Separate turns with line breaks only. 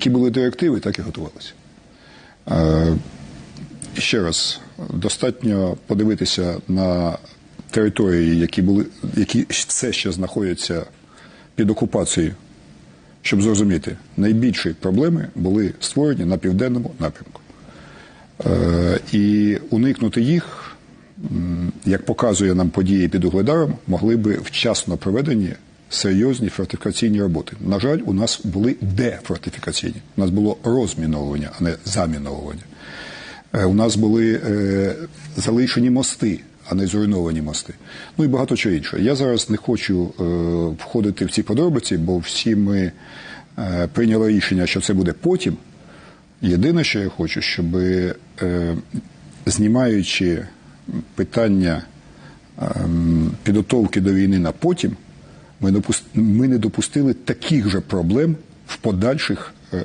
Які були директиви, так і готувалися. Е, Ще раз, достатньо подивитися на території, які були, які все ще знаходяться під окупацією, щоб зрозуміти, найбільші проблеми були створені на південному напрямку. Е, І уникнути їх, як показує нам події під Угледаром, могли би вчасно проведені серйозні фортифікаційні роботи. На жаль, у нас були дефортифікаційні. У нас було розміновування, а не заміновування. Е, У нас були е, залишені мости, а не зруйновані мости. Ну і багато чого іншого. Я зараз не хочу е, входити в ці подробиці, бо всі ми е, прийняли рішення, що це буде потім. Єдине, що я хочу, щоб е, знімаючи питання ем, підготовки до війни на потім, ми не допустили таких же проблем в подальших